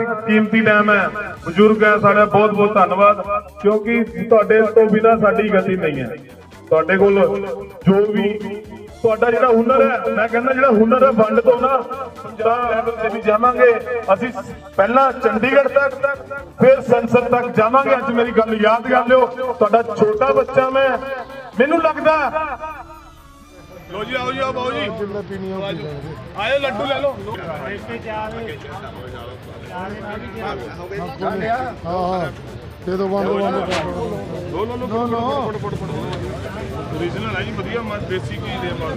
ਕੀਮਤੀ ਟਾਈਮ ਹੈ। ਬਜ਼ੁਰਗ ਹੈ, ਸਾਡਾ ਬਹੁਤ ਬਹੁਤ ਧੰਨਵਾਦ। ਕਿਉਂਕਿ ਤੁਹਾਡੇ ਤੋਂ ਬਿਨਾ ਸਾਡੀ ਗਤੀ ਨਹੀਂ ਹੈ। ਤੁਹਾਡੇ ਕੋਲ ਜੋ ਵੀ ਤੁਹਾਡਾ ਜਿਹੜਾ ਹੁਨਰ ਹੈ, ਮੈਂ ਕਹਿੰਦਾ ਜਿਹੜਾ ਹੁਨਰ ਹੈ, ਵੰਡ ਤੋਂ ਨਾ ਪੰਜਾਬ ਲੈਵਲ ਤੇ ਵੀ ਜਾਵਾਂਗੇ। ਅਸੀਂ ਪਹਿਲਾਂ ਚੰਡੀਗੜ੍ਹ ਤੱਕ, ਫਿਰ ਸੰਸਦ ਤੱਕ ਜਾਵਾਂਗੇ। ਅੱਜ ਮੇਰੀ ਗੱਲ ਯਾਦ ਕਰ ਲਿਓ। ਤੁਹਾਡਾ ਛੋਟਾ ਬੱਚਾ ਮੈਂ। ਮੈਨੂੰ ਲੱਗਦਾ ਲੋ ਜੀ ਆਓ ਜੀ ਆਓ ਬਾਊ ਜੀ। ਆਇਓ ਲੱਡੂ ਲੈ ਲਓ। ਹਾਂ ਹਾਂ। ਦੇ ਦੋ ਵੰਡ ਵੰਡ। ਲੋ ਲੋ ਲੋ ਲੋ ਫੜ ਫੜ ਫੜ ਓਰੀਜਨਲ ਹੈ ਜੀ ਵਧੀਆ ਮੈਂ ਦੇਸੀ ਕੀ ਦੇ ਮਾਲ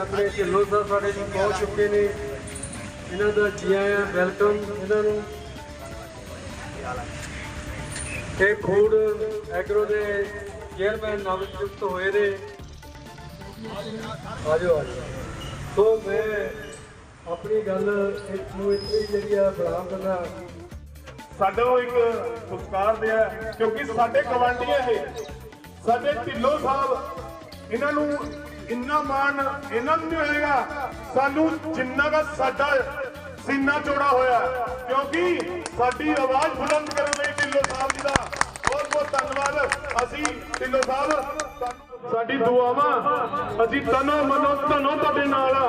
ਆਪਣੇ ਢਿੱਲੋਂ ਸਾਹਿਬ ਸਾਡੇ ਜੀ ਪਹੁੰਚ ਚੁੱਕੇ ਨੇ। ਇਹਨਾਂ ਦਾ ਜੀ ਆਇਆਂ, ਵੈਲਕਮ ਇਹਨਾਂ ਨੂੰ। ਤੇ ਫੂਡ ਐਗਰੋ ਦੇ ਚੇਅਰਮੈਨ ਨਵਨਿਯੁਕਤ ਹੋਏ ਨੇ। ਆਜੋ ਆਜੋ। ਸੋ ਮੈਂ ਆਪਣੀ ਗੱਲ ਇਸ ਨੂੰ ਇੱਥੇ ਜਿਹੜੀ ਆ ਬਰਾਮ ਕਰਨਾ ਸਾਡਾ ਇੱਕ ਪੁਰਸਕਾਰ ਦਿਆ ਕਿਉਂਕਿ ਸਾਡੇ ਗਵਾਂਢੀ ਹੈ ਇਹ ਸਾਡੇ ਢਿੱਲੋਂ ਸਾਹਿਬ, ਇਹਨਾਂ ਨੂੰ ਇੰਨਾ ਮਾਣ ਇਹਨਾਂ ਨੂੰ ਨਹੀਂ ਹੋਏਗਾ। ਸਾਨੂੰ ਜਿੰਨਾ ਦਾ ਸਾਡਾ ਸੀਨਾ ਚੌੜਾ ਹੋਇਆ, ਕਿਉਂਕਿ ਸਾਡੀ ਆਵਾਜ਼ ਬੁਲੰਦ ਕਰਨ ਲਈ ਢਿੱਲੋ ਸਾਹਿਬ ਜੀ ਦਾ ਬਹੁਤ ਬਹੁਤ ਧੰਨਵਾਦ। ਅਸੀਂ ਢਿੱਲੋਂ ਸਾਹਿਬ, ਸਾਡੀ ਦੁਆਵਾਂ, ਅਸੀਂ ਤਨੋ ਮਨੋ ਧਨੋ ਤੁਹਾਡੇ ਨਾਲ ਆ।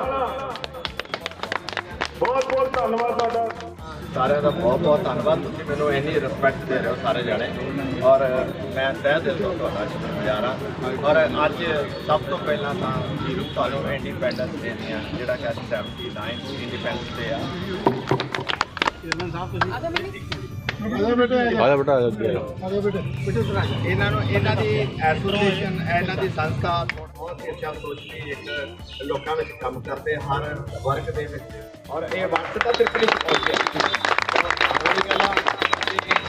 ਬਹੁਤ ਬਹੁਤ ਧੰਨਵਾਦ ਤੁਹਾਡਾ। ਸਾਰਿਆਂ ਦਾ ਬਹੁਤ ਬਹੁਤ ਧੰਨਵਾਦ। ਤੁਸੀਂ ਮੈਨੂੰ ਇੰਨੀ ਰਿਸਪੈਕਟ ਦੇ ਰਹੇ ਹੋ ਸਾਰੇ ਜਣੇ। ਔਰ ਮੈਂ ਤਹਿ ਦਿਲ ਤੋਂ ਤੁਹਾਡਾ ਸ਼ੁਕਰਗੁਜ਼ਾਰ ਹਾਂ। ਔਰ ਅੱਜ ਸਭ ਤੋਂ ਪਹਿਲਾਂ ਤਾਂ ਜੀ ਤੁਹਾਨੂੰ ਇੰਡੀਪੈਂਡੈਂਸ ਡੇ ਦੀਆਂ ਜਿਹੜਾ ਕਿ ਅੱਜ 79 ਇੰਡੀਪੈਂਡੈਂਸ ਡੇ ਆ। ਆਜਾ ਬੇਟੇ ਆਜਾ ਬੇਟਾ ਆਜਾ ਬੇਟੇ। ਇਹਨਾਂ ਨੂੰ ਇਹਨਾਂ ਦੀ ਐਸੋਸੀਏਸ਼ਨ ਇਹਨਾਂ ਦੀ ਸੰਸਥਾ ਬਹੁਤ ਸੋਚ ਅੱਛਾ ਇੱਕ ਲੋਕਾਂ ਵਿੱਚ ਕੰਮ ਕਰਦੇ ਹਰ ਵਰਗ ਦੇ ਵਿੱਚ। ਔਰ ਇਹ ਵਕਤ ਤਾਂ ਤ੍ਰਿਪੜੀ ਚ ਪਹੁੰਚਿਆ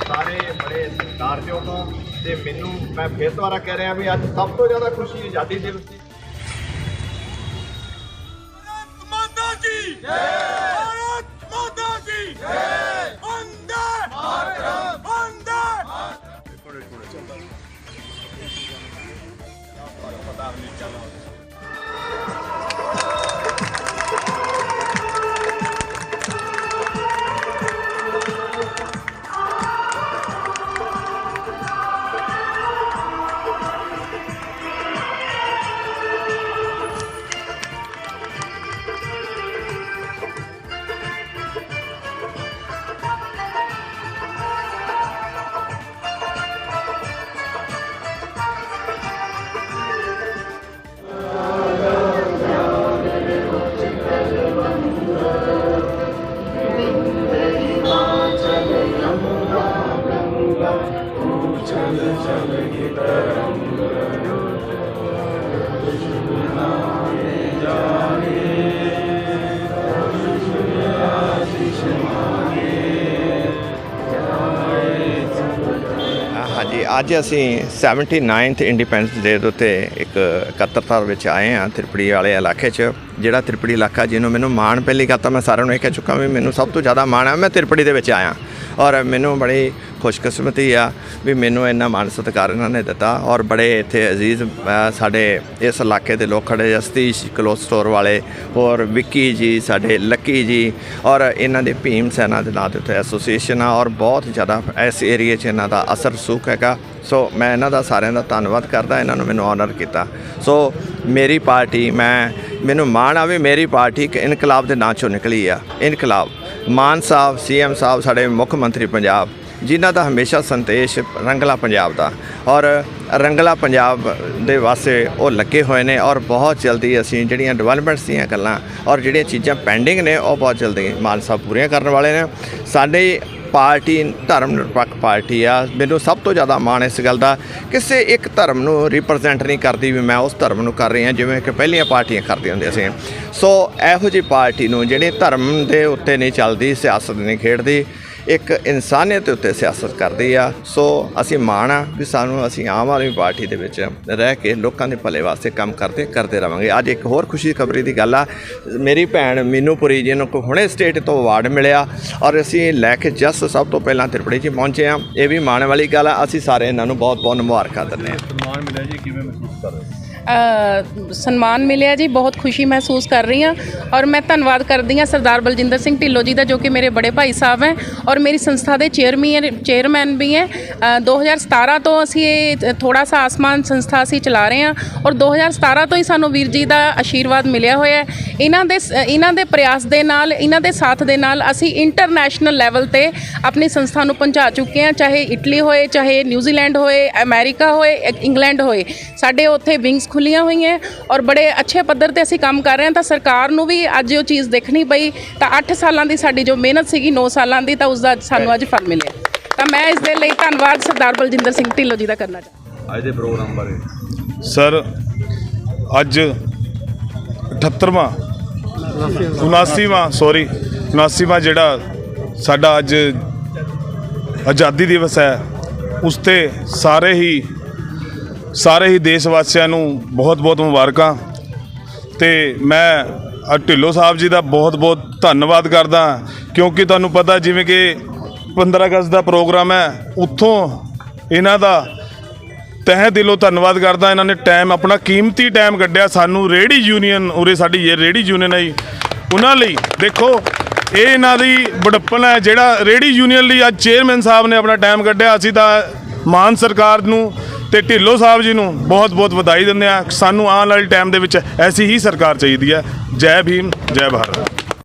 ਸਾਰੇ ਬੜੇ ਸਤਿਕਾਰਯੋਗ ਹੋ ਤੇ ਮੈਨੂੰ ਮੈਂ ਫਿਰ ਦੁਬਾਰਾ ਕਹਿ ਰਿਹਾ ਵੀ ਅੱਜ ਸਭ ਤੋਂ ਜ਼ਿਆਦਾ ਖੁਸ਼ੀ ਆਜ਼ਾਦੀ ਦਿਵਸ ਦੀ ਅੱਜ ਅਸੀਂ 79th ਇੰਡੀਪੈਂਡੈਂਸ ਡੇ ਦੇ ਉੱਤੇ ਇੱਕ ਇਕੱਤਰਤਾ ਵਿੱਚ ਆਏ ਹਾਂ, ਤ੍ਰਿਪੜੀ ਵਾਲੇ ਇਲਾਕੇ 'ਚ। ਜਿਹੜਾ ਤ੍ਰਿਪੜੀ ਇਲਾਕਾ ਜਿਹਨੂੰ ਮੈਨੂੰ ਮਾਣ ਪਹਿਲੀ ਗੱਲ ਤਾਂ ਮੈਂ ਸਾਰਿਆਂ ਨੂੰ ਇਹ ਕਹਿ ਚੁੱਕਾ ਵੀ ਮੈਨੂੰ ਸਭ ਤੋਂ ਜ਼ਿਆਦਾ ਮਾਣ ਆ ਮੈਂ ਤ੍ਰਿਪੜੀ ਦੇ ਵਿੱਚ ਆਇਆ। ਔਰ ਮੈਨੂੰ ਬੜੀ ਖੁਸ਼ਕਿਸਮਤੀ ਆ ਵੀ ਮੈਨੂੰ ਇੰਨਾ ਮਾਣ ਸਤਿਕਾਰ ਇਹਨਾਂ ਨੇ ਦਿੱਤਾ। ਔਰ ਬੜੇ ਇੱਥੇ ਅਜ਼ੀਜ਼ ਸਾਡੇ ਇਸ ਇਲਾਕੇ ਦੇ ਲੋਕ ਖੜੇ ਆ, ਕਲੋਥ ਸਟੋਰ ਵਾਲੇ ਔਰ ਵਿੱਕੀ ਜੀ ਸਾਡੇ ਲੱਕੀ ਜੀ ਔਰ ਇਹਨਾਂ ਦੇ ਭੀਮ ਸੈਨਾ ਦੇ ਨਾਂ 'ਤੇ ਉੱਤੇ ਐਸੋਸੀਏਸ਼ਨ ਆ ਔਰ ਬਹੁਤ ਜ਼ਿਆਦਾ ਇਸ ਏਰੀਏ 'ਚ ਇਹਨਾਂ ਦਾ ਅਸਰ ਸੂਕ ਹੈਗਾ। ਸੋ ਮੈਂ ਇਹਨਾਂ ਦਾ ਸਾਰਿਆਂ ਦਾ ਧੰਨਵਾਦ ਕਰਦਾ ਇਹਨਾਂ ਨੂੰ ਮੈਨੂੰ ਆਨਰ ਕੀਤਾ। ਸੋ ਮੇਰੀ ਪਾਰਟੀ ਮੈਂ ਮੈਨੂੰ ਮਾਣ ਆ ਵੀ ਮੇਰੀ ਪਾਰਟੀ ਇੱਕ ਇਨਕਲਾਬ ਦੇ ਨਾਂ ਚੋਂ ਨਿਕਲੀ ਆ। ਇਨਕਲਾਬ। ਮਾਨ ਸਾਹਿਬ ਸੀਐਮ ਸਾਹਿਬ ਸਾਡੇ ਮੁੱਖ ਮੰਤਰੀ ਪੰਜਾਬ, ਜਿਨ੍ਹਾਂ ਦਾ ਹਮੇਸ਼ਾ ਸੰਦੇਸ਼ ਰੰਗਲਾ ਪੰਜਾਬ ਦਾ। ਔਰ ਰੰਗਲਾ ਪੰਜਾਬ ਦੇ ਵਾਸਤੇ ਉਹ ਲੱਗੇ ਹੋਏ ਨੇ ਔਰ ਬਹੁਤ ਜਲਦੀ ਅਸੀਂ ਜਿਹੜੀਆਂ ਡਿਵੈਲਪਮੈਂਟਸ ਦੀਆਂ ਗੱਲਾਂ ਔਰ ਜਿਹੜੀਆਂ ਚੀਜ਼ਾਂ ਪੈਂਡਿੰਗ ਨੇ, ਉਹ ਬਹੁਤ ਜਲਦੀ ਮਾਨ ਸਾਹਿਬ ਪੂਰੀਆਂ ਕਰਨ ਵਾਲੇ ਨੇ। ਸਾਡੇ ਪਾਰਟੀ, ਧਰਮ ਨਿਰਪੱਖ ਪਾਰਟੀ ਆ। ਮੈਨੂੰ ਸਭ ਤੋਂ ਜ਼ਿਆਦਾ ਮਾਣ ਇਸ ਗੱਲ ਦਾ, ਕਿਸੇ ਇੱਕ ਧਰਮ ਨੂੰ ਰਿਪਰੈਜ਼ੈਂਟ ਨਹੀਂ ਕਰਦੀ ਵੀ ਮੈਂ ਉਸ ਧਰਮ ਨੂੰ ਕਰ ਰਹੀ ਹਾਂ, ਜਿਵੇਂ ਕਿ ਪਹਿਲੀਆਂ ਪਾਰਟੀਆਂ ਕਰਦੀਆਂ ਹੁੰਦੀਆਂ ਸੀ। ਸੋ ਇਹੋ ਜਿਹੀ ਪਾਰਟੀ ਨੂੰ, ਜਿਹੜੀ ਧਰਮ ਦੇ ਉੱਤੇ ਨਹੀਂ ਚੱਲਦੀ, ਸਿਆਸਤ ਨਹੀਂ ਖੇਡਦੀ ਇੱਕ ਇਨਸਾਨੀਅਤ ਦੇ ਉੱਤੇ ਸਿਆਸਤ ਕਰਦੀ ਆ। ਸੋ ਅਸੀਂ ਮਾਣ ਆ ਵੀ ਸਾਨੂੰ ਅਸੀਂ ਆਮ ਆਦਮੀ ਪਾਰਟੀ ਦੇ ਵਿੱਚ ਰਹਿ ਕੇ ਲੋਕਾਂ ਦੇ ਭਲੇ ਵਾਸਤੇ ਕੰਮ ਕਰਦੇ ਕਰਦੇ ਰਵਾਂਗੇ। ਅੱਜ ਇੱਕ ਹੋਰ ਖੁਸ਼ੀ ਖਬਰੀ ਦੀ ਗੱਲ ਆ। ਮੇਰੀ ਭੈਣ ਮੀਨੂਪੁਰੀ ਜੀ ਨੂੰ ਕੋ ਹੁਣੇ ਸਟੇਟ ਤੋਂ ਅਵਾਰਡ ਮਿਲਿਆ ਔਰ ਅਸੀਂ ਲੈ ਕੇ ਜਸਟ ਸਭ ਤੋਂ ਪਹਿਲਾਂ ਤਿਰਪੜੀ 'ਚ ਪਹੁੰਚੇ ਆ। ਇਹ ਵੀ ਮਾਣ ਵਾਲੀ ਗੱਲ ਆ। ਅਸੀਂ ਸਾਰੇ ਇਹਨਾਂ ਨੂੰ ਬਹੁਤ ਬਹੁਤ ਮੁਬਾਰਕਾਂ ਦਿੰਦੇ ਹਾਂ? ਅ, ਸਨਮਾਨ ਮਿਲਿਆ ਜੀ ਬਹੁਤ ਖੁਸ਼ੀ ਮਹਿਸੂਸ ਕਰ ਰਹੀ ਹਾਂ ਔਰ ਮੈਂ ਧੰਨਵਾਦ ਕਰਦੀ ਹਾਂ ਸਰਦਾਰ ਬਲਜਿੰਦਰ ਸਿੰਘ ਢਿੱਲੋਂ ਜੀ ਦਾ ਜੋ ਕਿ ਮੇਰੇ ਬੜੇ ਭਾਈ ਸਾਹਿਬ ਹੈ ਔਰ ਮੇਰੀ ਸੰਸਥਾ ਦੇ ਚੇਅਰਮੈਨ ਚੇਅਰਮੈਨ ਵੀ ਹੈ। ਅ, 2017 ਤੋਂ ਅਸੀਂ ਇਹ ਥੋੜਾ ਸਾ ਆਸਮਾਨ ਸੰਸਥਾ ਅਸੀਂ ਚਲਾ ਰਹੇ ਹਾਂ ਔਰ 2017 ਤੋਂ ਹੀ ਸਾਨੂੰ ਵੀਰ ਜੀ ਦਾ ਆਸ਼ੀਰਵਾਦ ਮਿਲਿਆ ਹੋਇਆ ਹੈ। ਇਹਨਾਂ ਦੇ ਸ- ਇਹਨਾਂ ਦੇ ਪ੍ਰਯਾਸ ਦੇ ਨਾਲ ਇਹਨਾਂ ਦੇ ਸਾਥ ਦੇ ਨਾਲ ਅਸੀਂ ਇੰਟਰਨੈਸ਼ਨਲ ਲੈਵਲ ਤੇ ਆਪਣੀ ਸੰਸਥਾ ਨੂੰ ਪਹੁੰਚਾ ਚੁੱਕੇ ਹਾਂ ਚਾਹੇ ਇਟਲੀ ਹੋਏ ਚਾਹੇ ਨਿਊਜ਼ੀਲੈਂਡ ਹੋਏ ਅਮਰੀਕਾ ਹੋਏ ਇੰਗਲੈਂਡ ਹੋਏ। ਸਾਡੇ ਉੱਥੇ ਵਿੰਗਸ ਖੁੱਲੀਆਂ ਹੋਈਆਂ ਔਰ ਬੜੇ ਅੱਛੇ ਪੱਧਰ ਤੇ ਅਸੀਂ ਕੰਮ ਕਰ ਰਹੇ ਹਾਂ ਤਾਂ ਸਰਕਾਰ ਨੂੰ ਵੀ ਅੱਜ ਉਹ ਚੀਜ਼ ਦੇਖਣੀ ਪਈ ਤਾਂ 8 ਸਾਲਾਂ ਦੀ ਸਾਡੀ ਜੋ ਮਿਹਨਤ ਸੀਗੀ 9 ਸਾਲਾਂ ਦੀ ਤਾਂ ਉਸ ਦਾ ਸਾਨੂੰ ਅੱਜ ਫਲ ਮਿਲਿਆ। ਤਾਂ ਮੈਂ ਇਸ ਦੇ ਲਈ ਧੰਨਵਾਦ ਸਰਦਾਰ ਬਲਜਿੰਦਰ ਸਿੰਘ ਢਿੱਲੋਂ ਜੀ ਦਾ ਕਰਨਾ ਚਾਹੁੰਦਾ ਸਰ ਅੱਜ 78ਵਾਂ 79ਵਾਂ ਸੌਰੀ 79ਵਾਂ ਜਿਹੜਾ ਸਾਡਾ ਅੱਜ ਆਜ਼ਾਦੀ ਦਿਵਸ ਹੈ ਉਸ ਤੇ ਸਾਰੇ ਹੀ ਸਾਰੇ ਹੀ ਦੇਸ਼ ਵਾਸੀਆਂ ਨੂੰ ਬਹੁਤ ਬਹੁਤ ਮੁਬਾਰਕਾਂ। ਤੇ ਮੈਂ ਅ ਢਿੱਲੋਂ ਸਾਹਿਬ ਜੀ ਦਾ ਬਹੁਤ ਬਹੁਤ ਧੰਨਵਾਦ ਕਰਦਾ ਕਿਉਂਕਿ ਤੁਹਾਨੂੰ ਪਤਾ ਜਿਵੇਂ ਕਿ 15 ਅਗਸਤ ਦਾ ਪ੍ਰੋਗਰਾਮ ਹੈ ਉੱਥੋਂ ਇਹਨਾਂ ਦਾ ਤਹਿ ਦਿਲੋਂ ਧੰਨਵਾਦ ਕਰਦਾ ਇਹਨਾਂ ਨੇ ਟਾਈਮ ਆਪਣਾ ਕੀਮਤੀ ਟਾਈਮ ਕੱਢਿਆ ਸਾਨੂੰ ਰੇੜੀ ਯੂਨੀਅਨ ਉਰੇ ਸਾਡੀ ਇਹ ਰੇੜੀ ਯੂਨੀਅਨ ਹੈ ਜੀ, ਉਹਨਾਂ ਲਈ ਦੇਖੋ ਇਹ ਇਹਨਾਂ ਦੀ ਬੜਪਨ ਹੈ ਜਿਹੜਾ ਰੇੜੀ ਯੂਨੀਅਨ ਲਈ ਅੱਜ ਚੇਅਰਮੈਨ ਸਾਹਿਬ ਨੇ ਆਪਣਾ ਟਾਈਮ ਕੱਢਿਆ ਅਸੀਂ ਤਾਂ ਮਾਨ ਸਰਕਾਰ ਨੂੰ ਤੇ ਢਿੱਲੋਂ ਸਾਹਿਬ ਜੀ ਨੂੰ ਬਹੁਤ ਬਹੁਤ ਵਧਾਈ ਦਿੰਦੇ ਆ ਸਾਨੂੰ ਆਉਣ ਵਾਲੇ ਟਾਈਮ ਦੇ ਵਿੱਚ ਐਸੀ ਹੀ ਸਰਕਾਰ ਚਾਹੀਦੀ ਹੈ। ਜੈ ਭੀਮ, ਜੈ ਭਾਰਤ।